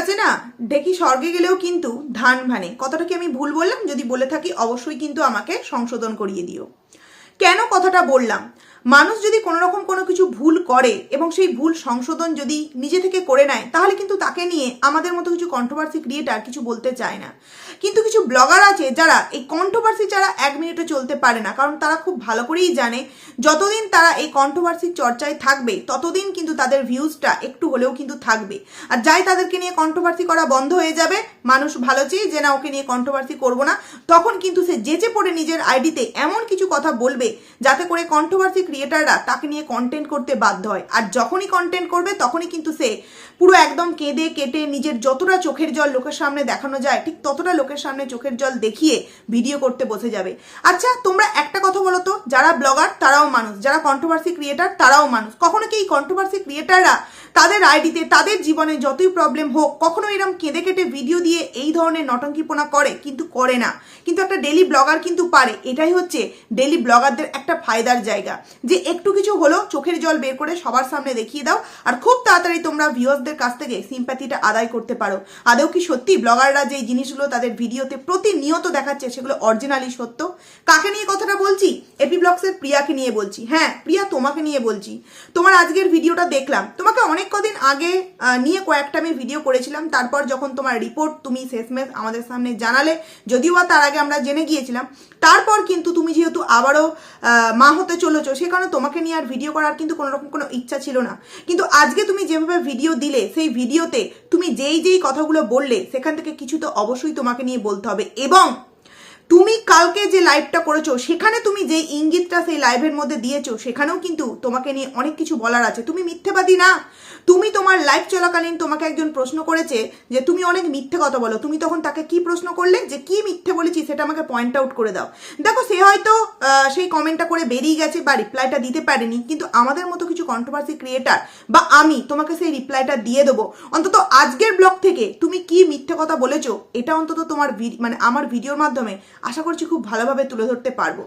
আছে না ঢেকি স্বর্গে গেলেও কিন্তু ধান ভানে। কথাটা কি আমি ভুল বললাম? যদি বলে থাকি, অবশ্যই কিন্তু আমাকে সংশোধন করিয়ে দিও। কেন কথাটা বললাম? মানুষ যদি কোনো রকম কোনো কিছু ভুল করে এবং সেই ভুল সংশোধন যদি নিজে থেকে করে নেয়, তাহলে কিন্তু তাকে নিয়ে আমাদের মতো কিছু কন্ট্রোভার্সি ক্রিয়েটার কিছু বলতে চায় না। কিন্তু কিছু ব্লগার আছে যারা এই কন্ট্রোভার্সি ছাড়া এক মিনিটে চলতে পারে না, কারণ তারা খুব ভালো করেই জানে, যতদিন তারা এই কন্ট্রোভার্সির চর্চায় থাকবে, ততদিন কিন্তু তাদের ভিউজটা একটু হলেও কিন্তু থাকবে। আর যাই তাদেরকে নিয়ে কন্ট্রোভার্সি করা বন্ধ হয়ে যাবে, মানুষ ভালো চেয়ে যে না ওকে নিয়ে কন্ট্রোভার্সি করব না, তখন কিন্তু সে যেচে পড়ে নিজের আইডিতে এমন কিছু কথা বলবে, যাতে করে কন্ট্রোভার্সি ক্রিয়েটাররা তাকে নিয়ে কন্টেন্ট করতে বাধ্য হয়। আর যখনই কন্টেন্ট করবে তখনই কিন্তু সে পুরো একদম কেঁদে কেটে নিজের যতটা চোখের জল লোকের সামনে দেখানো যায়, ঠিক ততটা লোকের সামনে চোখের জল দেখিয়ে ভিডিও করতে বসে যাবে। আচ্ছা তোমরা একটা কথা বলো তো, যারা ব্লগার তারাও মানুষ, যারা কন্ট্রোভার্সি ক্রিয়েটার তারাও মানুষ। কখনো কি এই কন্ট্রোভার্সি ক্রিয়েটাররা তাদের আইডিতে, তাদের জীবনে যতই প্রবলেম হোক, কখনো এরকম কেঁদে কেটে ভিডিও দিয়ে এই ধরনের নটঙ্কিপনা করে? কিন্তু করে না। কিন্তু একটা ডেলি ব্লগার কিন্তু পারে। এটাই হচ্ছে ডেলি ব্লগারদের একটা ফায়দার জায়গা। যে একটু কিছু হলো, চোখের জল বের করে সবার সামনে দেখিয়ে দাও, আর খুব তাড়াতাড়ি তোমরা ভিউয়ার্সদের কাছ থেকে সিম্প্যাথিটা আদায় করতে পারো। আদৌ কি সত্যি ব্লগাররা যে জিনিসগুলো তাদের ভিডিওতে প্রতিনিয়ত দেখাচ্ছে সেগুলো অরিজিনালি সত্য? কাকে নিয়ে কথাটা বলছি? এপি ব্লগসের প্রিয়াকে নিয়ে বলছি। হ্যাঁ প্রিয়া তোমাকে নিয়ে বলছি। তোমার আজকের ভিডিওটা দেখলাম। তোমাকে অনেক কদিন আগে নিয়ে কয়েকটা আমি ভিডিও করেছিলাম। তারপর যখন তোমার রিপোর্ট তুমি শেষমেশ আমাদের সামনে জানালে, যদিও বা তার আগে আমরা জেনে গিয়েছিলাম, তারপর কিন্তু তুমি যেহেতু আবারও মা হতে চলেছো, সে কারণে তোমাকে নিয়ে আর ভিডিও করার কিন্তু কোনো রকম কোনো ইচ্ছা ছিল না। কিন্তু আজকে তুমি যেভাবে ভিডিও দিলে সেই ভিডিওতে তুমি যেই যেই কথাগুলো বললে, সেখান থেকে কিছু তো অবশ্যই তোমাকে নিয়ে বলতে হবে। এবং তুমি কালকে যে লাইভটা করেছ, সেখানে তুমি যে ইঙ্গিতটা সেই লাইভের মধ্যে দিয়েছ, সেখানেও কিন্তু তোমাকে নিয়ে অনেক কিছু বলার আছে। তুমি মিথ্যেবাদী না। তুমি তোমার লাইফ চলাকালীন তোমাকে একজন প্রশ্ন করেছে যে তুমি অনেক মিথ্যে কথা বলো। তুমি তখন তাকে কি প্রশ্ন করলে? যে কি মিথ্যে বলেছি সেটা আমাকে পয়েন্ট আউট করে দাও। দেখো, সে হয়তো সেই কমেন্টটা করে বেরিয়ে গেছে বা রিপ্লাইটা দিতে পারেনি, কিন্তু আমাদের মতো কিছু কন্ট্রোভার্সি ক্রিয়েটার বা আমি তোমাকে সেই রিপ্লাইটা দিয়ে দেবো। অন্তত আজকের ব্লগ থেকে তুমি কি মিথ্যে কথা বলেছ, এটা অন্তত তোমার মানে আমার ভিডিওর মাধ্যমে আশা করছি খুব ভালোভাবে তুলে ধরতে পারব।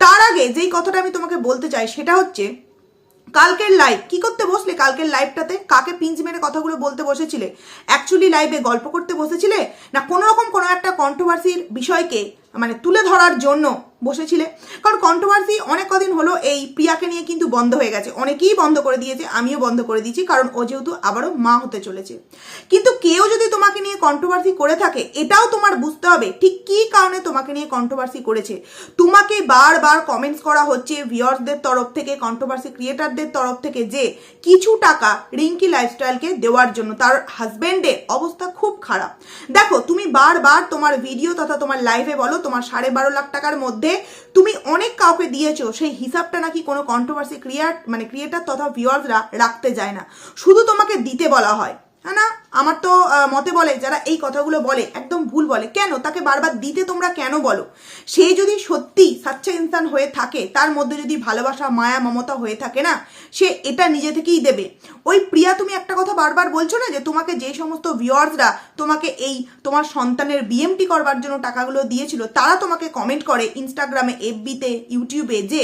তার আগে যেই কথাটা আমি তোমাকে বলতে চাই, সেটা হচ্ছে কালকের লাইভ কি করতে বসলে কালকের লাইভটাতে কাকে পিঞ্চ মেরে কথাগুলো বলতে বসেছিলে? অ্যাকচুয়ালি লাইভে গল্প করতে বসেছিলে? না, কোনো রকম কোনো একটা কন্ট্রোভার্সির বিষয়কে মানে তুলে ধরার জন্য বসেছিলে। কারণ কন্ট্রোভার্সি অনেক কদিন হলো এই প্রিয়াকে নিয়ে কিন্তু বন্ধ হয়ে গেছে। অনেকেই বন্ধ করে দিয়েছে, আমিও বন্ধ করে দিয়েছি, কারণ ও যেহেতু আবারও মা হতে চলেছে। কিন্তু কেউ যদি তোমাকে নিয়ে কন্ট্রোভার্সি করে থাকে, এটাও তোমার বুঝতে হবে ঠিক কী কারণে তোমাকে নিয়ে কন্ট্রোভার্সি করেছে। তোমাকে বারবার কমেন্টস করা হচ্ছে ভিউয়ার্সদের তরফ থেকে কন্ট্রোভার্সি ক্রিয়েটারদের তরফ থেকে যে কিছু টাকা রিঙ্কি লাইফস্টাইলকে দেওয়ার জন্য তার হাজবেন্ডের অবস্থা খুব খারাপ। দেখো, তুমি বারবার তোমার ভিডিও তথা তোমার লাইভে বলো, তোমার সাড়ে বারো লাখ টাকার মধ্যে তুমি অনেক কাউকে দিয়েছ, সেই হিসাবটা নাকি কোনো কন্ট্রোভার্সি ক্রিয়েট মানে ক্রিয়েটার তথা ভিউয়ার্সরা রাখতে যায় না। শুধু তোমাকে দিতে বলা হয়। হ্যাঁ না, আমার তো মতে বলে, যারা এই কথাগুলো বলে, একদম ভুল বলে। কেন? তাকে বারবার দিতে তোমরা কেন বলো? সে যদি সত্যি সাচ্চা ইনসান হয়ে থাকে, তার মধ্যে যদি ভালোবাসা, মায়া, মমতা হয়ে থাকে না, সে এটা নিজে থেকেই দেবে। ওই প্রিয়া, তুমি একটা কথা বারবার বলছো না যে, তোমাকে যে সমস্ত ভিওয়ার্সরা তোমাকে এই তোমার সন্তানের বিএমটি করবার জন্য টাকাগুলো দিয়েছিল, তারা তোমাকে কমেন্ট করে ইনস্টাগ্রামে এফবিতে ইউটিউবে যে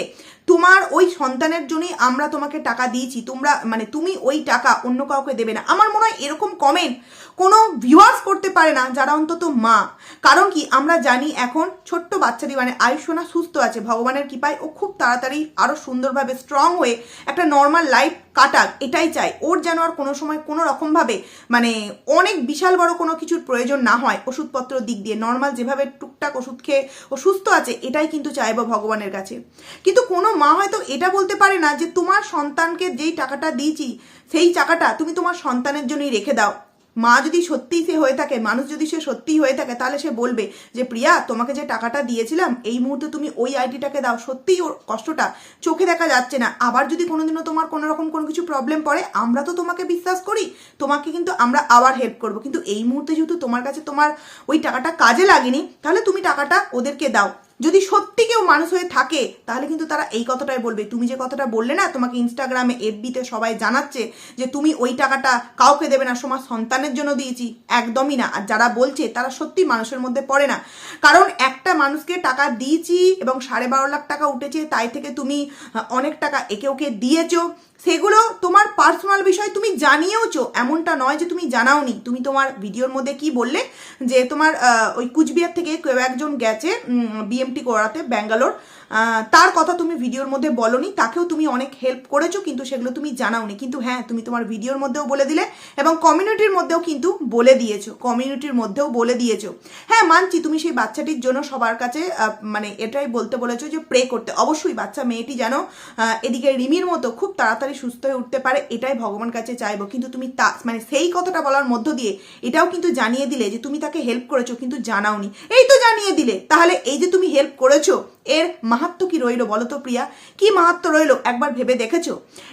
তোমার ওই সন্তানের জন্যই আমরা তোমাকে টাকা দিয়েছি। তোমরা মানে তুমি ওই টাকা অন্য কাউকে দেবে না। আমার মনে হয় এরকম কমেন্ট কোনো ভিউয়ার্স করতে পারে না, যারা অন্তত মা। কারণ কি, আমরা জানি এখন ছোট্ট বাচ্চাটি মানে আয়ুষ্যনা সুস্থ আছে, ভগবানের কৃপায় ও খুব তাড়াতাড়ি আরও সুন্দরভাবে স্ট্রং হয়ে একটা নর্মাল লাইফ কাটাক, এটাই চাই। ওর যেন আর কোনো সময় কোনো রকমভাবে মানে অনেক বিশাল বড় কোনো কিছুর প্রয়োজন না হয় ওষুধপত্র দিক দিয়ে নর্মাল যেভাবে টুকটাক ওষুধ খেয়ে ও সুস্থ আছে, এটাই কিন্তু চাইব ভগবানের কাছে। কিন্তু কোনো মা হয়তো এটা বলতে পারে না যে, তোমার সন্তানকে যেই টাকাটা দিয়েছি, সেই টাকাটা তুমি তোমার সন্তানের জন্যই রেখে দাও। মা যদি সত্যিই সে হয়ে থাকে, মানুষ যদি সে সত্যিই হয়ে থাকে, তাহলে সে বলবে যে, প্রিয়া, তোমাকে যে টাকাটা দিয়েছিলাম, এই মুহূর্তে তুমি ওই আইডিটাকে দাও। সত্যিই ওর কষ্টটা চোখে দেখা যাচ্ছে না। আবার যদি কোনোদিনও তোমার কোনো রকম কোনো কিছু প্রবলেম পড়ে, আমরা তো তোমাকে বিশ্বাস করি। তোমাকে কিন্তু আমরা আবার হেল্প করব। কিন্তু এই মুহূর্তে যেহেতু তোমার কাছে তোমার ওই টাকাটা কাজে লাগেনি, তাহলে তুমি টাকাটা ওদেরকে দাও। যদি সত্যি কেউ মানুষ হয়ে থাকে, তাহলে কিন্তু তারা এই কথাটাই বলবে। তুমি যে কথাটা বললে না, তোমাকে ইনস্টাগ্রামে এফবিতে সবাই জানাচ্ছে যে তুমি ওই টাকাটা কাউকে দেবে না তোমার সন্তানের জন্য দিয়েছি। একদমই না। আর যারা বলছে, তারা সত্যি মানুষের মধ্যে পড়ে না। কারণ একটা মানুষকে টাকা দিয়েছি এবং সাড়ে বারো লাখ টাকা উঠেছে, তাই থেকে তুমি অনেক টাকা একে ওকে দিয়েছ। সেগুলো তোমার পার্সোনাল বিষয় তুমি জানিয়েওছো, এমনটা নয় যে তুমি জানাওনি। তুমি তোমার ভিডিওর মধ্যে কি বললে? যে তোমার ওই কুচবিহার থেকে কেউ একজন গেছে বিএমটি করাতে, ব্যাঙ্গালোর। তার কথা তুমি ভিডিওর মধ্যে বলনি, তাকেও তুমি অনেক হেল্প করেছ, কিন্তু সেগুলো তুমি জানাওনি। কিন্তু হ্যাঁ তুমি তোমার ভিডিওর মধ্যেও বলে দিলে এবং কমিউনিটির মধ্যেও কিন্তু বলে দিয়েছ কমিউনিটির মধ্যেও বলে দিয়েছ। হ্যাঁ মানছি তুমি সেই বাচ্চাটির জন্য সবার কাছে মানে এটাই বলতে বলেছ যে প্রে করতে। অবশ্যই বাচ্চা মেয়েটি যেন এদিকে রিমির মতো খুব তাড়াতাড়ি সুস্থ হয়ে উঠতে পারে, এটাই ভগবান কাছে চাইব। কিন্তু তুমি তা মানে সেই কথাটা বলার মধ্য দিয়ে এটাও কিন্তু জানিয়ে দিলে যে তুমি তাকে হেল্প করেছ, কিন্তু জানাওনি। এই তো জানিয়ে দিলে। তাহলে এই যে তুমি হেল্প করেছ এর মাহাত্ম কি রইল বলো তো প্রিয়া? কি মাহাত্ম রইল? একবার ভেবে দেখেছ?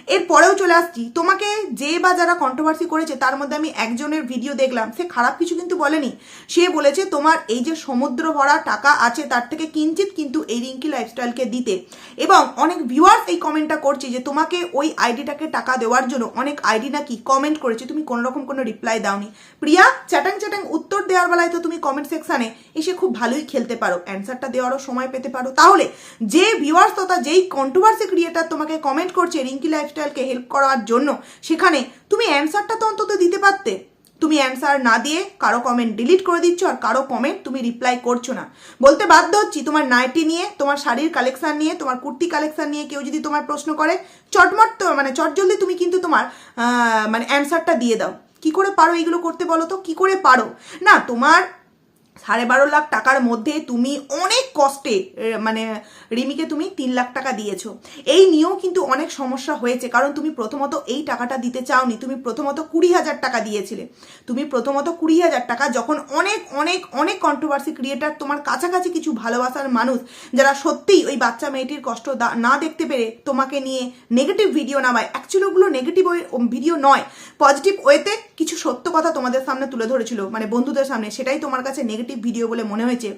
এর পরেও চলে আসছি। তোমাকে যে বা যারা কন্ট্রোভার্সি করেছে, তার মধ্যে আমি একজনের ভিডিও দেখলাম। সে খারাপ কিছু কিন্তু বলেনি। সে বলেছে, তোমার এই যে সমুদ্র ভরা টাকা আছে, তার থেকে কিঞ্চিত কিন্তু এই রিঙ্কি লাইফস্টাইলকে দিতে। এবং অনেক ভিউয়ার্স এই কমেন্টটা করছে যে, তোমাকে ওই আইডিটাকে টাকা দেওয়ার জন্য অনেক আইডি নাকি কমেন্ট করেছে। তুমি কোনো রকম কোনো রিপ্লাই দাওনি। প্রিয়া, চ্যাটাং চ্যাটাং উত্তর দেওয়ার বেলায় তো তুমি কমেন্ট সেকশানে এসে খুব ভালোই খেলতে পারো। অ্যান্সারটা দেওয়ারও সময় পেতে পারো। তাহলে, যে ভিউয়ার্স তথা যেই কন্ট্রোভার্সি ক্রিয়েটার তোমাকে কমেন্ট করছে রিঙ্কি লাইফস্টাইলকে হেল্প করার জন্য, সেখানে তুমি অ্যান্সারটা তো অন্তত দিতে পারতে। তুমি অ্যান্সার না দিয়ে কারও কমেন্ট ডিলিট করে দিচ্ছ আর কারও কমেন্ট তুমি রিপ্লাই করছ না। বলতে বাধ্য হচ্ছি তোমার নাইটি নিয়ে, তোমার শাড়ির কালেকশন নিয়ে, তোমার কুর্তি কালেকশন নিয়ে কেউ যদি তোমার প্রশ্ন করে, চটমট তো মানে চটজলদি তুমি কিন্তু তোমার মানে অ্যান্সারটা দিয়ে দাও। কি করে পারো এইগুলো করতে বলো তো? কি করে পারো? না, তোমার সাড়ে বারো লাখ টাকার মধ্যে তুমি অনেক কষ্টে মানে রিমিকে তুমি তিন লাখ টাকা দিয়েছ। এই নিয়েও কিন্তু অনেক সমস্যা হয়েছে, কারণ তুমি প্রথমত এই টাকাটা দিতে চাওনি, তুমি প্রথমত কুড়ি হাজার টাকা দিয়েছিলে। তুমি প্রথমত কুড়ি হাজার টাকা যখন অনেক অনেক অনেক কন্ট্রোভার্সি ক্রিয়েটার তোমার কাছাকাছি কিছু ভালোবাসার মানুষ, যারা সত্যিই ওই বাচ্চা মেয়েটির কষ্ট না দেখতে পেরে তোমাকে নিয়ে নেগেটিভ ভিডিও নামায় অ্যাকচুয়ালি ওগুলো নেগেটিভ ভিডিও নয় পজিটিভ ওয়েতে কিছু সত্য কথা তোমাদের সামনে তুলে ধরেছিল মানে বন্ধুদের সামনে, সেটাই তোমার কাছে নেগেটিভ ভিডিও বলে মনে হয়েছে।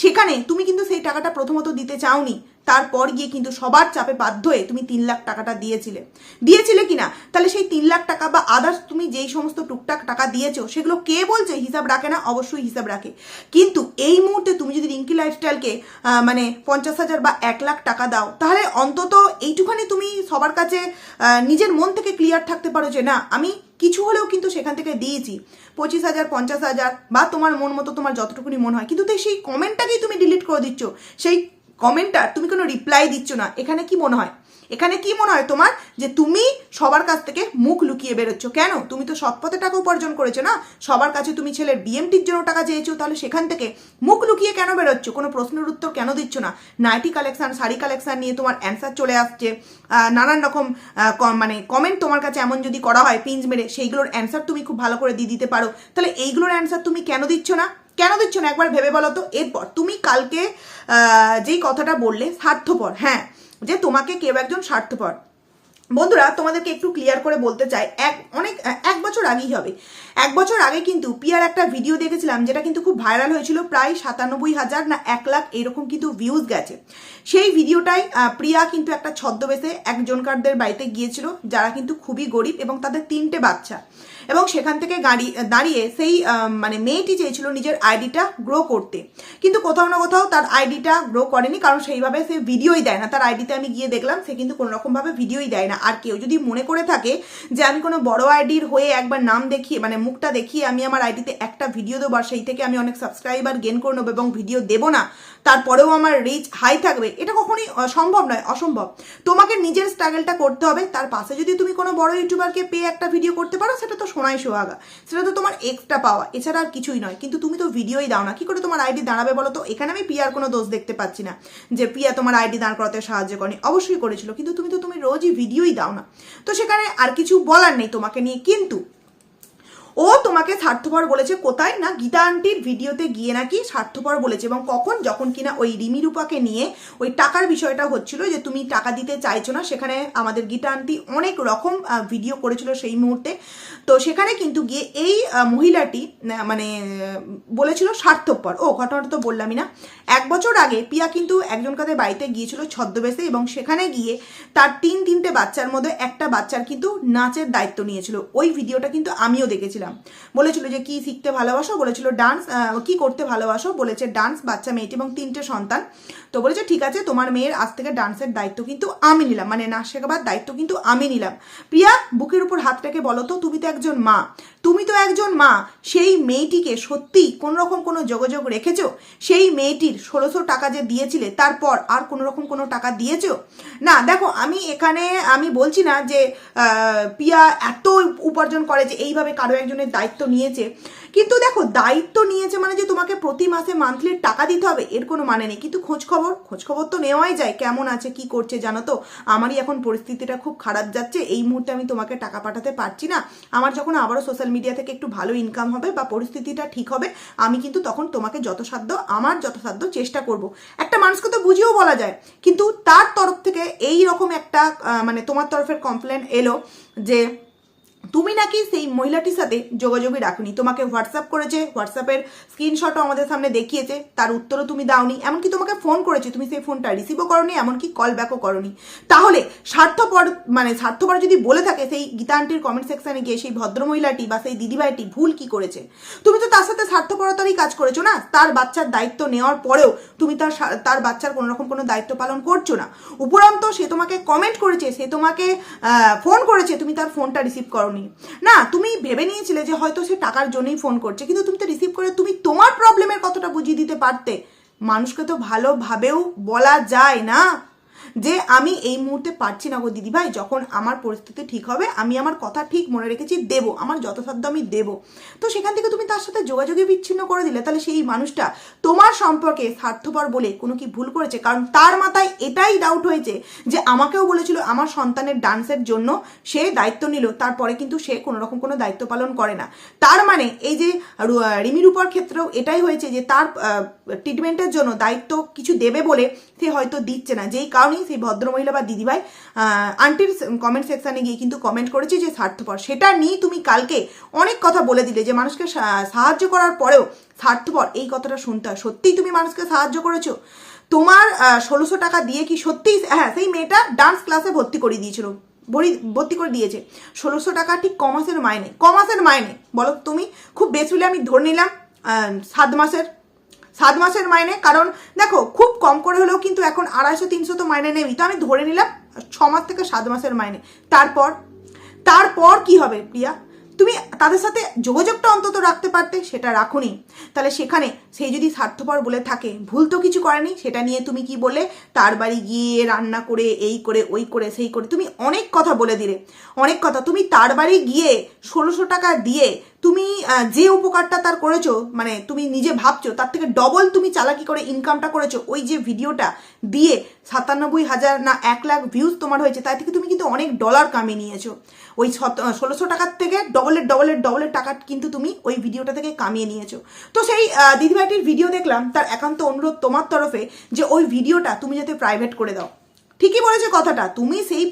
সেখানে তুমি কিন্তু সেই টাকাটা প্রথমত দিতে চাওনি। তারপর গিয়ে কিন্তু সবার চাপে বাধ্য হয়ে তুমি তিন লাখ টাকাটা দিয়েছিলে। দিয়েছিলে কিনা? তাহলে সেই তিন লাখ টাকা বা আদার্স তুমি যেই সমস্ত টুকটাক টাকা দিয়েছ, সেগুলো কে বলছে? হিসাব রাখে না? অবশ্যই হিসাব রাখে। কিন্তু এই মুহূর্তে তুমি যদি রিঙ্কি লাইফস্টাইলকে মানে পঞ্চাশ হাজার বা এক লাখ টাকা দাও, তাহলে অন্তত এইটুখানি তুমি সবার কাছে নিজের মন থেকে ক্লিয়ার থাকতে পারো যে না, আমি কিছু হলেও কিন্তু সেখান থেকে দিয়েছি। পঁচিশ হাজার, পঞ্চাশ হাজার বা তোমার মন মতো তোমার যতটুকুনি মনে হয়। কিন্তু সেই কমেন্টটাকেই তুমি ডিলিট করে দিচ্ছ, সেই কমেন্টটা তুমি কোনো রিপ্লাই দিচ্ছ না। এখানে কি মনে হয়? এখানে কি মনে হয় তোমার? যে তুমি সবার কাছ থেকে মুখ লুকিয়ে বেরোচ্ছ। কেন? তুমি তো সৎপথে টাকা উপার্জন করেছ না? সবার কাছে তুমি ছেলের বিএমটির জন্য টাকা চেয়েছো, তাহলে সেখান থেকে মুখ লুকিয়ে কেন বেরোচ্ছ? কোনো প্রশ্নের উত্তর কেন দিচ্ছ না? নাইটি কালেকশন, শাড়ি কালেকশন নিয়ে তোমার অ্যান্সার চলে আসছে। নানান রকম মানে কমেন্ট তোমার কাছে এমন যদি করা হয় পিঞ্জ মেরে, সেইগুলোর অ্যান্সার তুমি খুব ভালো করে দিয়ে দিতে পারো। তাহলে এইগুলোর অ্যান্সার তুমি কেন দিচ্ছ না? কেন দিচ্ছ না? একবার ভেবে বলো তো। এরপর তুমি কালকে যেই কথাটা বললে, স্বার্থপর হ্যাঁ যে তোমাকে কেউ একজন স্বার্থপর। বন্ধুরা, তোমাদেরকে একটু ক্লিয়ার করে বলতে চাই, এক, অনেক, এক বছর আগেই হবে। এক বছর আগে কিন্তু পিয়ার একটা ভিডিও দেখেছিলাম, যেটা কিন্তু খুব ভাইরাল হয়েছিল, প্রায় সাতানব্বই হাজার না এক লাখ এরকম কিন্তু ভিউজ গেছে। সেই ভিডিওটাই প্রিয়া কিন্তু একটা ছদ্মবেশে একজনকারদের বাড়িতে গিয়েছিল, যারা কিন্তু খুবই গরিব এবং তাদের তিনটে বাচ্চা। এবং সেখান থেকে গাড়ি, দাঁড়িয়ে সেই মানে মেয়েটি চেয়েছিল নিজের আইডিটা গ্রো করতে। কিন্তু কোথাও না কোথাও তার আইডিটা গ্রো করেনি, কারণ সেইভাবে সে ভিডিওই দেয় না। তার আইডিতে আমি গিয়ে দেখলাম, সে কিন্তু কোনো রকমভাবে ভিডিওই দেয় না। আর কেউ যদি মনে করে থাকে যে আমি কোনো বড় আইডির হয়ে একবার নাম দেখিয়ে মানে মুখটা দেখিয়ে আমি আমার আইডিতে একটা ভিডিও দেবো, আর সেই থেকে আমি অনেক সাবস্ক্রাইবার গেন করে নেব এবং ভিডিও দেবো না তারপরেও আমার রিচ হাই থাকবে, এটা কখনোই সম্ভব নয়, অসম্ভব। তোমাকে নিজের স্ট্রাগলটা করতে হবে, তার পাশে যদি তুমি কোনো বড় ইউটিউবারকে পেয়ে একটা ভিডিও করতে পারো, সেটা তো সোনাই সোহাগা। সেটা তো তোমার এক্সট্রা পাওয়া এছাড়া আর কিছুই নয়। কিন্তু তুমি তো ভিডিওই দাও না, কি করে তোমার আইডি দাঁড়াবে বলো তো? এখানে আমি পিয়ার কোনো দোষ দেখতে পাচ্ছি না, যে পিয়া তোমার আইডি দাঁড় করাতে সাহায্য করেনি। অবশ্যই করেছিল, কিন্তু তুমি তো তুমি রোজই ভিডিওই দাও না। তো সেখানে আর কিছু বলার নেই তোমাকে নিয়ে, কিন্তু ও তোমাকে স্বার্থপর বলেছে, কোথায় না গীতা আন্টির ভিডিওতে গিয়ে নাকি স্বার্থপর বলেছে এবং কখন, যখন কিনা ওই রিমি রূপাকে নিয়ে ওই টাকার বিষয়টা হচ্ছিল যে তুমি টাকা দিতে চাইছো না, সেখানে আমাদের গীতা আন্টি অনেক রকম ভিডিও করেছিল সেই মুহূর্তে। তো সেখানে কিন্তু গিয়ে এই মহিলাটি মানে বলেছিল স্বার্থপর। ও ঘটনাটা তো বললামই না। এক বছর আগে পিয়া কিন্তু একজন কাদের বাড়িতে গিয়েছিল ছদ্মবেশে এবং সেখানে গিয়ে তার তিন তিনটে বাচ্চার মধ্যে একটা বাচ্চার কিন্তু নাচের দায়িত্ব নিয়েছিল। ওই ভিডিওটা কিন্তু আমিও দেখেছিলাম। বলেছিলাম। বলেছিল যে, কি শিখতে ভালোবাসো? বলেছিল, ডান্স কি করতে ভালোবাসো? বলেছে, ডান্স, বাচ্চা মেয়েটি এবং তিনটে সন্তান। তো বলেছে, ঠিক আছে, তোমার মেয়ের আজ থেকে ডান্সের দায়িত্ব কিন্তু আমি নিলাম। মানে নাচ শেখাবার দায়িত্ব কিন্তু আমি নিলাম। প্রিয়া, বুকের উপর হাতটাকে বলো তো, তুমি তো একজন মা। তুমি তো একজন মা। সেই মেয়েটিকে সত্যি কোনো রকম কোনো যোগাযোগ রেখেছো? সেই মেয়েটির ষোলোশো টাকা যে দিয়েছিলে, তারপর আর কোনো রকম কোনো টাকা দিয়েছ? না, দেখো, আমি এখানে, আমি বলছি না যে পিয়া এত উপার্জন করে যে এইভাবে কারও একজনের দায়িত্ব নিয়েছে। কিন্তু দেখো, দায়িত্ব নিয়েছে মানে যে তোমাকে প্রতি মাসে মান্থলি টাকা দিতে হবে, এর কোনো মানে নেই। কিন্তু খোঁজ খবর খোঁজ খবর তো নেওয়াই যায়, কেমন আছে, কি করছে জানো তো? আমারই এখন পরিস্থিতিটা খুব খারাপ যাচ্ছে, এই মুহূর্তে আমি তোমাকে টাকা পাঠাতে পারছি না। আমার যখন আবারও সোশ্যাল মিডিয়া থেকে একটু ভালো ইনকাম হবে বা পরিস্থিতিটা ঠিক হবে, আমি কিন্তু তখন তোমাকে যথাসাধ্য, আমার যথাসাধ্য চেষ্টা করব। একটা মানুষকে তো বুঝিয়েও বলা যায়, কিন্তু তার তরফ থেকে এই রকম একটা মানে তোমার তরফের কমপ্লেন এলো যে তুমি নাকি সেই মহিলাটির সাথে যোগাযোগই রাখনি। তোমাকে হোয়াটসঅ্যাপ করেছে হোয়াটসঅ্যাপের স্ক্রিনশটও আমাদের সামনে দেখিয়েছে, তার উত্তরও তুমি দাওনি, এমনকি তোমাকে ফোন করেছে, তুমি সেই ফোনটা রিসিভও করনি, এমনকি কল ব্যাকও করনি। তাহলে স্বার্থপর মানে স্বার্থপর যদি বলে থাকে সেই গীতা আন্টির কমেন্ট সেকশনে গিয়ে সেই ভদ্রমহিলাটি বা সেই দিদিভাইটি ভুল কি করেছে, তুমি তো তার সাথে স্বার্থপরতারই কাজ করেছ না? তার বাচ্চার দায়িত্ব নেওয়ার পরেও তুমি তার তার বাচ্চার কোনো রকম কোনো দায়িত্ব পালন করছ না। উপরন্ত সে তোমাকে কমেন্ট করেছে, সে তোমাকে ফোন করেছে, তুমি তার ফোনটা রিসিভ করনি। না, তুমি ভেবে নিয়েছিলে যে হয়তো সে টাকার জন্যই ফোন করছে, কিন্তু তুমি তো রিসিভ করে, তুমি তোমার প্রবলেমের কতটা বুঝিয়ে দিতে পারতে। মানুষকে তো ভালোভাবেও বলা যায় না। যে আমি এই মুহূর্তে পারছি না গো দিদিভাই যখন আমার পরিস্থিতি ঠিক হবে আমি আমার কথা ঠিক মনে রেখেছি দেবো আমার যথাসাধ্য আমি দেবো। তো সেখান থেকে তুমি তার সাথে যোগাযোগই বিচ্ছিন্ন করে দিলে তাহলে সেই মানুষটা তোমার সম্পর্কে স্বার্থপর বলে কোনো কি ভুল করেছে? কারণ তার মাথায় এটাই ডাউট হয়েছে যে আমাকেও বলেছিল আমার সন্তানের ডান্সের জন্য সে দায়িত্ব নিল তারপরে কিন্তু সে কোনো রকম কোনো দায়িত্ব পালন করে না। তার মানে এই যে রু- আহ, উপর ক্ষেত্রেও এটাই হয়েছে যে তার ট্রিটমেন্টের জন্য দায়িত্ব কিছু দেবে বলে সে হয়তো দিচ্ছে না। যেই কারণেই সেই ভদ্রমহিলা বা দিদিভাই আন্টির কমেন্ট সেকশানে গিয়ে কিন্তু কমেন্ট করেছে যে স্বার্থপর। সেটা নিয়ে তুমি কালকে অনেক কথা বলে দিলে যে মানুষকে সাহায্য করার পরেও স্বার্থপর। এই কথাটা শুনতে হয়। সত্যিই তুমি মানুষকে সাহায্য করেছ? তোমার ষোলোশো টাকা দিয়ে কি সত্যিই হ্যাঁ সেই মেয়েটা ডান্স ক্লাসে ভর্তি করে দিয়েছিল। ভরি- ভর্তি করে দিয়েছে। ষোলোশো টাকা ঠিক কমাসের মাইনে। কমাসের মাইনে। বলো তুমি, খুব বেশি হলে আমি ধরে নিলাম সাত মাসের সাত মাসের মাইনে, কারণ দেখো, খুব কম করে হলেও কিন্তু এখন আড়াইশো, তিনশো তো মাইনে নেবি তো আমি ধরে নিলাম ছ মাস থেকে সাত মাসের মাইনে। তারপর তারপর কি হবে প্রিয়া? তুমি তাদের সাথে যোগাযোগটা অন্তত রাখতে পারতে, সেটা রাখুনি। তাহলে সেখানে সেই যদি স্বার্থপর বলে থাকে, ভুল তো কিছু করেনি, সেটা নিয়ে তুমি কি বলে, তার বাড়ি গিয়ে রান্না করে, এই করে, ওই করে, সেই করে, তুমি অনেক কথা বলে দিলে। অনেক কথা, তুমি তার বাড়ি গিয়ে ষোলোশো টাকা দিয়ে তুমি যে উপকারটা তার করেছ মানে তুমি নিজে ভাবছ, তার থেকে ডবল তুমি চালাকি করে ইনকামটা করেছ, ওই যে ভিডিওটা দিয়ে সাতানব্বই হাজার না এক লাখ ভিউজ তোমার হয়েছে তাই থেকে তুমি কিন্তু অনেক ডলার কামিয়ে নিয়েছো। ওই ষোলোশো টাকার থেকে ডবলের ডবলের ডবলের টাকা কিন্তু তুমি ওই ভিডিওটা থেকে কামিয়ে নিয়েছো। তো সেই দিদিভাইটির ভিডিও দেখলাম, তার একান্ত অনুরোধ তোমার তরফে যে ওই ভিডিওটা তুমি যাতে প্রাইভেট করে দাও। ঠিকই বলেছে কথাটা। তুমি সেই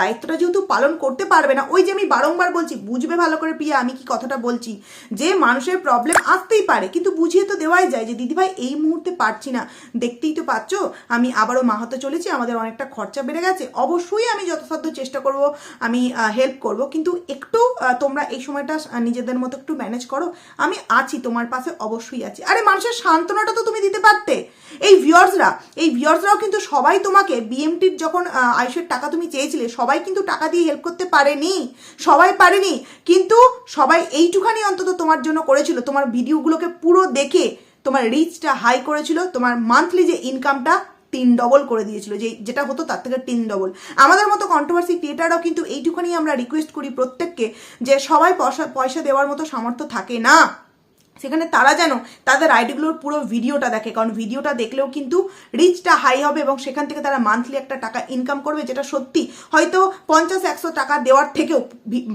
দায়িত্বটা যেহেতু পালন করতে পারবে না, ওই যে আমি বারংবার বলছি, বুঝবে ভালো করে প্রিয়া, আমি কি কথাটা বলছি? যে মানুষের প্রবলেম আসতেই পারে, কিন্তু বুঝিয়ে তো দেওয়াই যায় যে, দিদিভাই, এই মুহূর্তে পারছি না। দেখতেই তো পাচ্ছ, আমি আবারও মা হতে চলেছি, আমাদের অনেকটা খরচা বেড়ে গেছে। অবশ্যই আমি যথাসাধ্য চেষ্টা করব, আমি হেল্প করব, কিন্তু একটু তোমরা এই সময়টা নিজেদের মতো একটু ম্যানেজ করো। আমি আছি, তোমার পাশে অবশ্যই আছি। আরে, মানুষের সান্ত্বনাটা তো তুমি দিতে পারতে। এই ভিউয়ার্সরা এই ভিউয়ার্সরাও কিন্তু সবাই তোমাকে বিএমটির যখন আয়ুষের টাকা তুমি চেয়েছিলে, সবাই কিন্তু টাকা দিয়ে হেল্প করতে পারেনি। সবাই পারেনি, কিন্তু সবাই এইটুখানি অন্তত তোমার জন্য করেছিল। তোমার ভিডিওগুলোকে পুরো দেখে তোমার রিচটা হাই করেছিল, তোমার মান্থলি যে ইনকামটা তিন ডবল করে দিয়েছিল, যে, যেটা হতো তার থেকে তিন ডবল আমাদের মতো কন্ট্রোভার্সি ক্রিয়েটাররাও কিন্তু এইটুখানি আমরা রিকোয়েস্ট করি প্রত্যেককে, যে সবাই পয়সা পয়সা দেওয়ার মতো সামর্থ্য থাকে না। সেখানে তারা যেন তাদের আইডিগুলোর পুরো ভিডিওটা দেখে, কারণ ভিডিওটা দেখলেও কিন্তু রিচটা হাই হবে এবং সেখান থেকে তারা মান্থলি একটা টাকা ইনকাম করবে যেটা সত্যি হয়তো পঞ্চাশ, একশো টাকা দেওয়ার থেকেও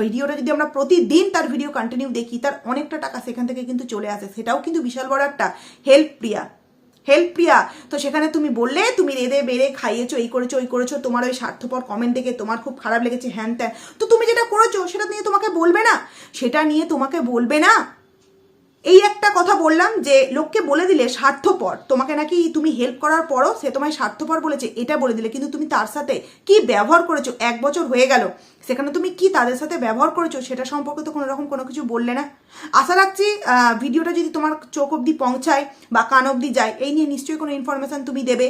ভিডিওটা যদি আমরা প্রতিদিন তার ভিডিও কন্টিনিউ দেখি, তার অনেকটা টাকা সেখান থেকে কিন্তু চলে আসে। সেটাও কিন্তু বিশাল বড় একটা হেল্প প্রিয়া। হেল্প প্রিয়া, তো সেখানে তুমি বললে, তুমি রেদে বেড়ে, খাইয়েছো, এই করেছ, ওই করেছ, তোমার ওই স্বার্থপর কমেন্ট দেখে তোমার খুব খারাপ লেগেছে, হ্যান ত্যান। তো তুমি যেটা করেছ, সেটা নিয়ে তোমাকে বলবে না? সেটা নিয়ে তোমাকে বলবে না? এই একটা কথা বললাম যে লোককে বলে দিলে স্বার্থপর। তোমাকে নাকি তুমি হেল্প করার পরও সে তোমায় স্বার্থপর বলেছে, এটা বলে দিলে। কিন্তু তুমি তার সাথে কি ব্যবহার করেছ? এক বছর হয়ে গেল। সেখানে তুমি কি তাদের সাথে ব্যবহার করেছ সেটা সম্পর্কে তো কোনো রকম কোনো কিছু বললে না। আশা রাখছি ভিডিওটা যদি তোমার চোখ অবধি পৌঁছায় বা কান অবধি যায়, এই নিয়ে নিশ্চয়ই কোনো ইনফরমেশন তুমি দেবে।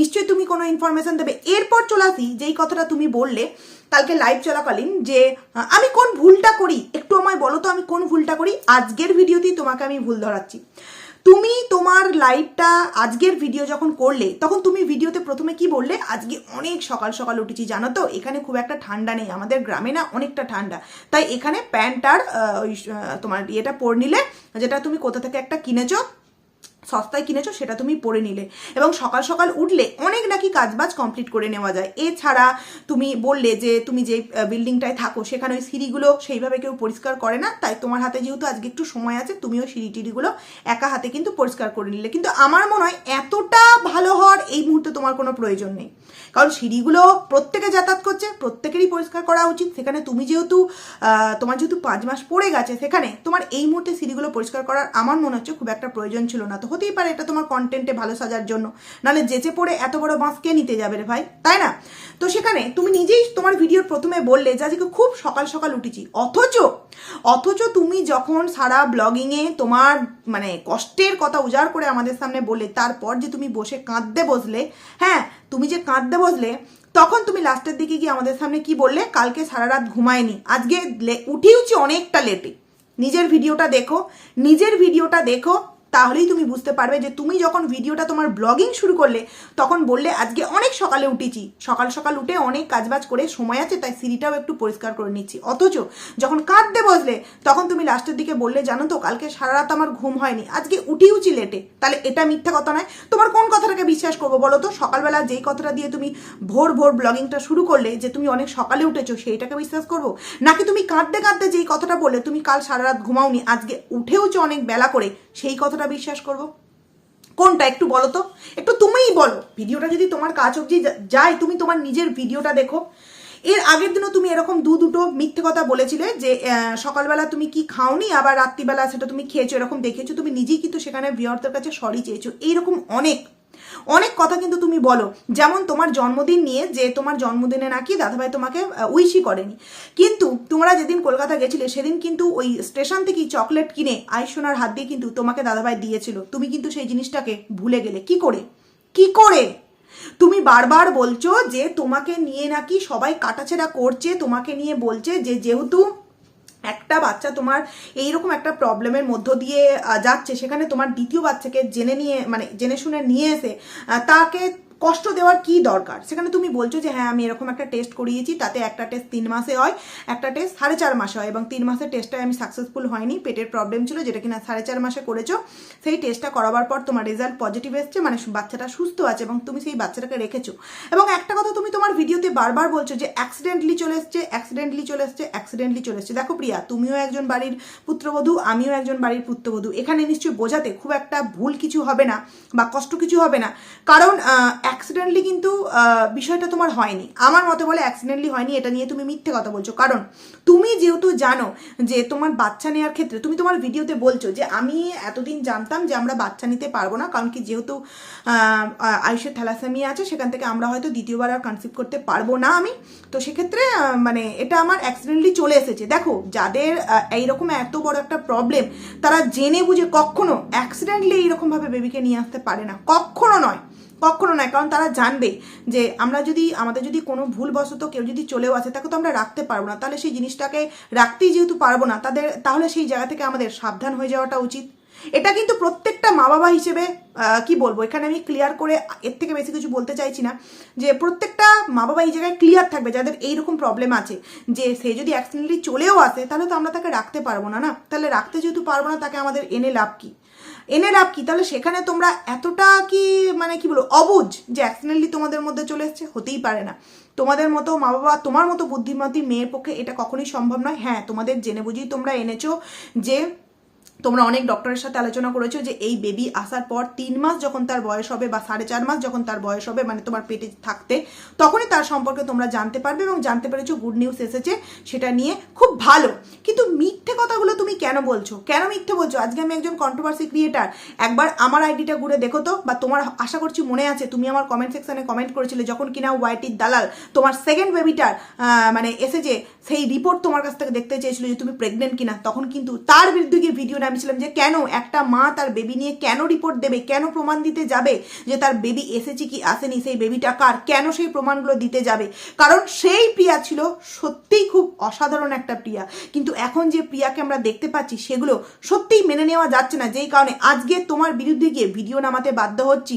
নিশ্চয়ই তুমি কোনো ইনফরমেশন দেবে। এরপর চলে আসি, যেই কথাটা তুমি বললে, কালকে লাইভ চলাকালীন যে আমি কোন ভুলটা করি? একটু আমায় বলো তো আমি কোন ভুলটা করি? আজকের ভিডিওতেই তোমাকে আমি ভুল ধরাচ্ছি। তুমি তোমার লাইভটা আজকের ভিডিও যখন করলে, তখন তুমি ভিডিওতে প্রথমে কি বললে? আজকে অনেক সকাল সকাল উঠেছি, জানো তো? এখানে খুব একটা ঠান্ডা নেই, আমাদের গ্রামে না অনেকটা ঠান্ডা। তাই এখানে প্যান্ট আর ওই তোমার ইয়েটা পরে নিলে, যেটা তুমি কোথা থেকে একটা কিনেছো সস্তায় কিনেছো সেটা তুমি পরে নিলে। এবং সকাল সকাল উঠলে অনেক নাকি কাজবাজ কমপ্লিট করে নেওয়া যায়। এছাড়া তুমি বললে যে তুমি যে বিল্ডিংটায় থাকো, সেখানে ওই সিঁড়িগুলো সেইভাবে কেউ পরিষ্কার করে না, তাই তোমার হাতে যেহেতু আজকে একটু সময় আছে তুমিও সিঁড়ি টিড়িগুলো একা হাতে কিন্তু পরিষ্কার করে নিলে। কিন্তু আমার মনে হয় এতটা ভালো হওয়ার এই মুহূর্তে তোমার কোনো প্রয়োজন নেই। কারণ সিঁড়িগুলো প্রত্যেকে যাতায়াত করছে, প্রত্যেকেরই পরিষ্কার করা উচিত। সেখানে তুমি যেহেতু তোমার যেহেতু পাঁচ মাস পড়ে গেছে, সেখানে তোমার এই মুহূর্তে সিঁড়িগুলো পরিষ্কার করার আমার মনে হচ্ছে খুব একটা প্রয়োজন ছিল না। তো হতেই পারে এটা তোমার কন্টেন্টে ভালো সাজার জন্য। নাহলে যেচে পড়ে এত বড় বাঁশ কে নিতে যাবে রে ভাই? তাই না? তো সেখানে তুমি নিজেই তোমার ভিডিওর প্রথমে বললে যে আজকে খুব সকাল সকাল উঠেছি। অথচ অথচ তুমি যখন সারা ব্লগিংয়ে তোমার মানে কষ্টের কথা উজাড় করে আমাদের সামনে বলে তারপর যে তুমি বসে কাঁদতে বসলে হ্যাঁ তুমি যে কাঁদতে বসলে, তখন তুমি লাস্টের দিকে গিয়ে আমাদের সামনে কি বললে? কালকে সারা রাত ঘুমায়নি। আজকে উঠেওছি অনেকটা লেটে নিজের ভিডিওটা দেখো, নিজের ভিডিওটা দেখো তাহলেই তুমি বুঝতে পারবে যে তুমি যখন ভিডিওটা তোমার ব্লগিং শুরু করলে, তখন বললে, আজকে অনেক সকালে উঠেছি। সকাল সকাল উঠে অনেক কাজবাজ করে সময় আছে, তাই সিঁড়িটাও একটু পরিষ্কার করে নিচ্ছি। অথচ যখন কাঁদতে বসলে, তখন তুমি লাস্টের দিকে বললে, জানো তো, কালকে সারা রাত আমার ঘুম হয়নি, আজকে উঠেওছি লেটে তাহলে এটা মিথ্যা কথা নয়। তোমার কোন কথাটাকে বিশ্বাস করব বলো তো? সকালবেলা যেই কথাটা দিয়ে তুমি ভোর ভোর ব্লগিংটা শুরু করলে যে তুমি অনেক সকালে উঠেছো, সেইটাকে বিশ্বাস করব? নাকি তুমি কাঁদতে কাঁদতে যেই কথাটা বললে, তুমি কাল সারা রাত ঘুমাওনি, আজকে উঠেওছো অনেক বেলা করে, সেই কথাটা বিশ্বাস করব? কোনটা একটু বলো তো? একটু তুমিই বলো। ভিডিওটা যদি তোমার কাজ অবধি যায়, তুমি তোমার নিজের ভিডিওটা দেখো। এর আগের দিনও তুমি এরকম দু দুটো মিথ্যে কথা বলেছিলে যে সকালবেলা তুমি কি খাওনি, আবার রাত্রিবেলা সেটা তুমি খেয়েছো, এরকম দেখেছ। তুমি নিজেই কিন্তু সেখানে ভিওরদের কাছে সরি চেয়েছো। এইরকম অনেক অনেক কথা কিন্তু তুমি বলো। যেমন তোমার জন্মদিন নিয়ে যে তোমার জন্মদিনে নাকি দাদাভাই তোমাকে উইশই করেনি। কিন্তু তোমরা যেদিন কলকাতা গেছিলে সেদিন কিন্তু ওই স্টেশন থেকেই চকলেট কিনে আইসোনার হাত দিয়ে কিন্তু তোমাকে দাদাভাই দিয়েছিল। তুমি কিন্তু সেই জিনিসটাকে ভুলে গেলে। কি করে? কি করে? তুমি বারবার বলছো যে তোমাকে নিয়ে নাকি সবাই কাটাছেড়া করছে, তোমাকে নিয়ে বলছে যে যেহেতু একটা বাচ্চা তোমার এইরকম একটা প্রবলেমের মধ্য দিয়ে যাচ্ছে, সেখানে তোমার দ্বিতীয় বাচ্চাকে জেনে নিয়ে মানে জেনে শুনে নিয়ে এসে তাকে কষ্ট দেওয়ার কি দরকার? সেখানে তুমি বলছো যে হ্যাঁ আমি এরকম একটা টেস্ট করিয়েছি, তাতে একটা টেস্ট তিন মাসে হয়, একটা টেস্ট সাড়ে চার মাসে হয় এবং তিন মাসের টেস্টটায় আমি সাকসেসফুল হয়নি, পেটের প্রবলেম ছিল, যেটা কিনা সাড়ে চার মাসে করেছ। সেই টেস্টটা করাবার পর তোমার রেজাল্ট পজিটিভ এসছে মানে বাচ্চাটা সুস্থ আছে এবং তুমি সেই বাচ্চাটাকে রেখেছো। এবং একটা কথা তুমি তোমার ভিডিওতে বারবার বলছো যে অ্যাক্সিডেন্টলি চলে এসছে অ্যাক্সিডেন্টলি চলে এসছে অ্যাক্সিডেন্টলি চলে এসছে। দেখো প্রিয়া, তুমিও একজন বাড়ির পুত্রবধূ, আমিও একজন বাড়ির পুত্রবধূ। এখানে নিশ্চয়ই বোঝাতে খুব একটা ভুল কিছু হবে না বা কষ্ট কিছু হবে না। কারণ অ্যাক্সিডেন্টলি কিন্তু বিষয়টা তোমার হয়নি। আমার মতে বলে অ্যাক্সিডেন্টলি হয়নি, এটা নিয়ে তুমি মিথ্যে কথা বলছো। কারণ তুমি যেহেতু জানো যে তোমার বাচ্চা নেওয়ার ক্ষেত্রে, তুমি তোমার ভিডিওতে বলছো যে আমি এতদিন জানতাম যে আমরা বাচ্চা নিতে পারব না, কারণ কি যেহেতু আয়ুষের থ্যালাসেমিয়া আছে, সেখান থেকে আমরা হয়তো দ্বিতীয়বার আর কনসিভ করতে পারব না আমি। তো সেক্ষেত্রে মানে এটা আমার অ্যাক্সিডেন্টলি চলে এসেছে। দেখো, যাদের এইরকম এত বড় একটা প্রবলেম তারা জেনে বুঝে কখনো অ্যাক্সিডেন্টলি এইরকমভাবে বেবিকে নিয়ে আসতে পারে না। কখনো নয়। কখনো নয়, কারণ তারা জানবে যে আমরা যদি, আমাদের যদি কোনো ভুলবশত কেউ যদি চলেও আসে, তাকে তো আমরা রাখতে পারব না। তাহলে সেই জিনিসটাকে রাখতেই যেহেতু পারব না, তাদের, তাহলে সেই জায়গা থেকে আমাদের সাবধান হয়ে যাওয়াটা উচিত। এটা কিন্তু প্রত্যেকটা মা বাবা হিসেবে কি বলব, এখানে আমি ক্লিয়ার করে এর থেকে বেশি কিছু বলতে চাইছি না, যে প্রত্যেকটা মা বাবা এই জায়গায় ক্লিয়ার থাকবে, যাদের এইরকম প্রবলেম আছে, যে সে যদি অ্যাক্সিডেন্টলি চলেও আসে, তাহলে তো আমরা তাকে রাখতে পারব না না? তাহলে রাখতে যেহেতু পারব না, তাকে আমাদের এনে লাভ কি? এনে রাখ কি? তাহলে সেখানে তোমরা এতটা কি মানে কি বলব, অবুজ যে অ্যাক্সিডেন্টলি তোমাদের মধ্যে চলে এসছে? হতেই পারে না। তোমাদের মতো মা বাবা তোমার মতো বুদ্ধিমতী মেয়ের পক্ষে এটা কখনোই সম্ভব নয়। হ্যাঁ তোমাদের জেনে বুঝেই তোমরা এনেছো যে তোমরা অনেক ডক্টরের সাথে আলোচনা করেছ যে এই বেবি আসার পর তিন মাস যখন তার বয়স হবে বা সাড়ে চার মাস যখন তার বয়স হবে মানে তোমার পেটে থাকতে, তখনই তার সম্পর্কে তোমরা জানতে পারবে এবং জানতে পেরেছ গুড নিউজ এসেছে সেটা নিয়ে খুব ভালো। কিন্তু মিথ্যে কথাগুলো তুমি কেন বলছো? কেন মিথ্যে বলছো? আজকে আমি একজন কন্ট্রোভার্সি ক্রিয়েটার একবার আমার আইডিটা ঘুরে দেখো তো, বা তোমার আশা করছি মনে আছে, তুমি আমার কমেন্ট সেকশনে কমেন্ট করেছিলে যখন কিনা ওয়াইটির দালাল, তোমার সেকেন্ড বেবিটার মানে এসেছে, সেই রিপোর্ট তোমার কাছ থেকে দেখতে চেয়েছিল যে তুমি প্রেগনেন্ট কিনা, তখন কিন্তু তার বিরুদ্ধে গিয়ে ভিডিও নামিয়েছিলাম যে কেন একটা মা তার বেবি নিয়ে কেন রিপোর্ট দেবে, কেন প্রমাণ দিতে যাবে যে তার বেবি এসেছে কি আসেনি, সেই বেবিটা কার, কেন সেই প্রমাণগুলো দিতে যাবে? কারণ সেই প্রিয়া ছিল সত্যিই খুব অসাধারণ একটা প্রিয়া। কিন্তু এখন যে প্রিয়াকে আমরা দেখতে পাচ্ছি, সেগুলো সত্যিই মেনে নেওয়া যাচ্ছে না। যেই কারণে আজকে তোমার বিরুদ্ধে গিয়ে ভিডিও নামাতে বাধ্য হচ্ছি।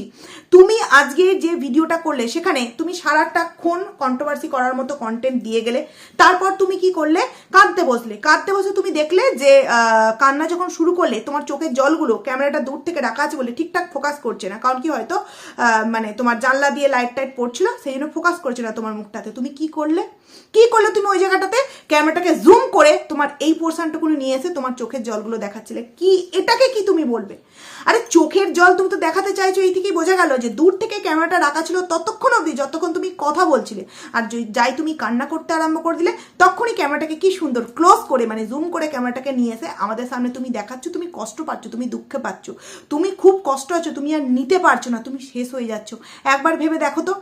তুমি আজকে যে ভিডিওটা করলে, সেখানে তুমি সারাটা সারাটাক্ষণ কন্ট্রোভার্সি করার মতো কন্টেন্ট দিয়ে গেলে, তারপর তুমি কি করলে? কাঁদতে বসলে। কাঁদতে বসে তুমি দেখলে যে কান্না যখন শুরু করলে, তোমার চোখের জলগুলো ক্যামেরাটা দূর থেকে রাখা আছে বলে ঠিকঠাক ফোকাস করছে না। কারণ কি হয়তো মানে তোমার জানলা দিয়ে লাইট টাইট পড়ছিল, সেই জন্য ফোকাস করছে না তোমার মুখটাতে। তুমি কি করলে? কি করলে তুমি ওই জায়গাটাতে? ক্যামেরাটাকে জুম করে তোমার এই পোর্শনটুকুনি নিয়ে এসে তোমার চোখের জলগুলো দেখাচ্ছিলে। কি? এটাকে কি তুমি বলবে? আরে চোখের জল তুমি তো দেখাতে চাইছো, এই থেকেই বোঝা গেল যে দূর থেকে ক্যামেরাটা রাখা ছিল ততক্ষণ অবধি, যতক্ষণ তুমি কথা বলছিলে। আর যাই তুমি কান্না করতে আরম্ভ করে দিলে, তখনই ক্যামেরাটাকে কি সুন্দর ক্লোজ করে মানে জুম করে ক্যামেরাটাকে নিয়ে এসে আমাদের সামনে তুমি দেখাচ্ছ, তুমি কষ্ট পাচ্ছ, তুমি দুঃখে পাচ্ছ। তুমি খুব কষ্ট আছো, তুমি আর নিতে পারছ না, তুমি শেষ হয়ে যাচ্ছ। একবার ভেবে দেখো তো,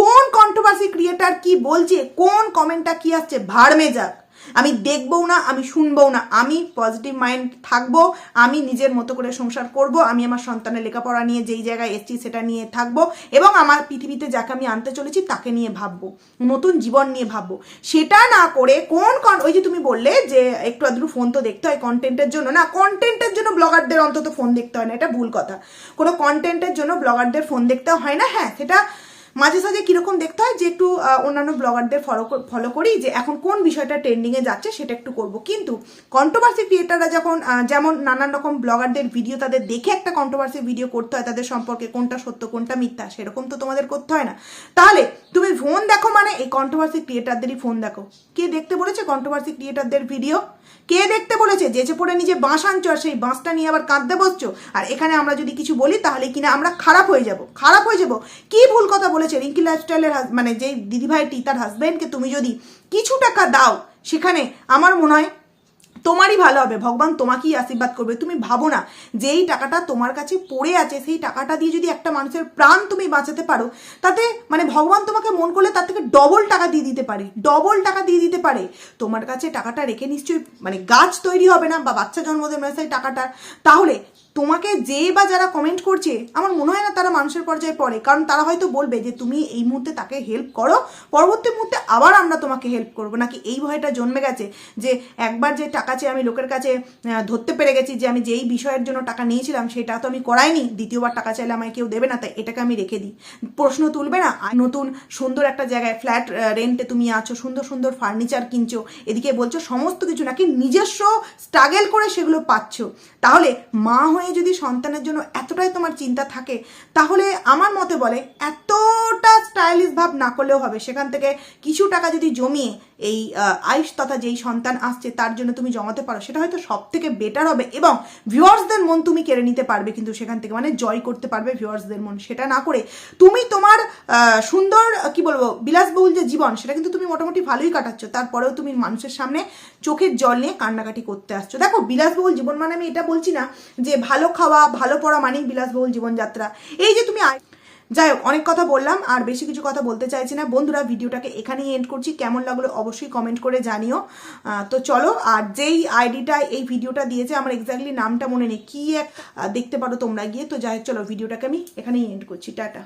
কোন কন্ট্রোভার্সি ক্রিয়েটার কি বলছে, কোন কমেন্টটা কি আসছে? ভাড়মে যাক আমি দেখবও না, আমি শুনবও না। আমি পজিটিভ মাইন্ড থাকব, আমি নিজের মতো করে সংসার করব, আমি আমার সন্তানের লেখাপড়া নিয়ে যেই জায়গায় এসছি সেটা নিয়ে থাকব এবং আমার পৃথিবীতে যাকে আমি আনতে চলেছি তাকে নিয়ে ভাববো, নতুন জীবন নিয়ে ভাববো। সেটা না করে কোন কন ওই যে তুমি বললে যে একটু আধটু ফোন তো দেখতে হয় কন্টেন্টের জন্য। না কন্টেন্টের জন্য ব্লগারদের অন্তত ফোন দেখতে হয় না, এটা ভুল কথা। কোনো কন্টেন্টের জন্য ব্লগারদের ফোন দেখতে হয় না হ্যাঁ সেটা মাঝে সাঝে কীরকম দেখতে হয় যে একটু অন্যান্য ব্লগারদের ফলো ফলো করি যে এখন কোন বিষয়টা ট্রেন্ডিংয়ে যাচ্ছে সেটা একটু করব। কিন্তু কন্ট্রোভার্সি ক্রিয়েটাররা যখন যেমন নানান রকম ব্লগারদের ভিডিও তাদের দেখে একটা কন্ট্রোভার্সি ভিডিও করতে হয় তাদের সম্পর্কে কোনটা সত্য, কোনটা মিথ্যা, সেরকম তো তোমাদের করতে হয় না। তাহলে তুমি ফোন দেখো মানে এই কন্ট্রোভার্সি ক্রিয়েটারদেরই ফোন দেখো। কে দেখতে বলেছে কন্ট্রোভার্সি ক্রিয়েটারদের ভিডিও কে দেখতে বলেছে? যেচে পড়ে নিজে বাঁশ আনছো আর সেই বাঁশটা নিয়ে আবার কাঁদতে বসছো? আর এখানে আমরা যদি কিছু বলি, তাহলে কিনা আমরা খারাপ হয়ে যাব? খারাপ হয়ে যাব? কি ভুল কথা বলেছে রিঙ্কি লাইফস্টাইলের মানে যে দিদিভাইটি তার হাজব্যান্ডকে তুমি যদি কিছু টাকা দাও, সেখানে আমার মনে হয় তোমারই ভালো হবে। ভগবান তোমাকেই আশীর্বাদ করবে। তুমি ভাবো না যে এই টাকাটা তোমার কাছে পড়ে আছে, সেই টাকাটা দিয়ে যদি একটা মানুষের প্রাণ তুমি বাঁচাতে পারো, তাতে মানে ভগবান তোমাকে মন করলে তার থেকে ডবল টাকা দিয়ে দিতে পারে ডবল টাকা দিয়ে দিতে পারে। তোমার কাছে টাকাটা রেখে নিশ্চয়ই মানে গাছ তৈরি হবে না বা বাচ্চা জন্মদিন দেবে সেই টাকাটা। তাহলে তোমাকে যে বা যারা কমেন্ট করছে, আমার মনে হয় না তারা মানুষের পর্যায়ে পড়ে। কারণ তারা হয়তো বলবে যে, তুমি এই মুহূর্তে তাকে হেল্প করো। পরবর্তী মুহূর্তে আবার আমরা তোমাকে হেল্প করব। নাকি এই ভয়টা জন্মে গেছে যে, একবার যে টাকা চেয়ে আমি লোকের কাছে ধরতে পেরে গেছি যে, আমি যেই বিষয়ের জন্য টাকা নিয়েছিলাম, সেটা তো আমি করাইনি। দ্বিতীয়বার টাকা চাইলে আমায় কেউ দেবে না, তাই এটাকে আমি রেখে দিই। প্রশ্ন তুলবে না নতুন, সুন্দর একটা জায়গায় ফ্ল্যাট রেন্টে তুমি আছো, সুন্দর সুন্দর ফার্নিচার কিনছো, এদিকে বলছো সমস্ত কিছু নাকি নিজস্ব স্ট্রাগেল করে সেগুলো পাচ্ছ। তাহলে মা হয়ে যদি সন্তানের জন্য এতটাই তোমার চিন্তা থাকে তাহলে আমার মতে বলে এতটা স্টাইলিশ ভাব না করলেও হবে। সেখান থেকে কিছু টাকা যদি জমিয়ে এই আয়ুষ তথা যেই সন্তান আসছে তার জন্য তুমি জমাতে পারো, সেটা হয়তো সব থেকে বেটার হবে এবং ভিউয়ার্সদের মন তুমি কেড়ে নিতে পারবে কিন্তু সেখান থেকে মানে জয় করতে পারবে ভিউয়ার্সদের মন। সেটা না করে তুমি তোমার সুন্দর, কি বলব, বিলাসবহুল যে জীবন, সেটা কিন্তু তুমি মোটামুটি ভালোই কাটাচ্ছ। তারপরেও তুমি মানুষের সামনে চোখের জল নিয়ে কান্নাকাটি করতে আসছো। দেখো, বিলাসবহুল জীবন মানে আমি এটা বলছি না যে ভালো খাওয়া, ভালো পড়া মানেই বিলাসবহুল জীবনযাত্রা। এই যে তুমি যাই হোক, অনেক কথা বললাম, আর বেশি কিছু কথা বলতে চাইছি না। বন্ধুরা, ভিডিওটাকে এখানেই এন্ড করছি। কেমন লাগল অবশ্যই কমেন্ট করে জানিও। তো চলো, আর যেই আইডিটা এই ভিডিওটা দিয়েছে, আমার এক্স্যাক্টলি নামটা মনে নেই। কী এক দেখতে পারো তোমরা গিয়ে। তো যাই চলো, ভিডিওটাকে আমি এখানেই এন্ড করছি। টাটা।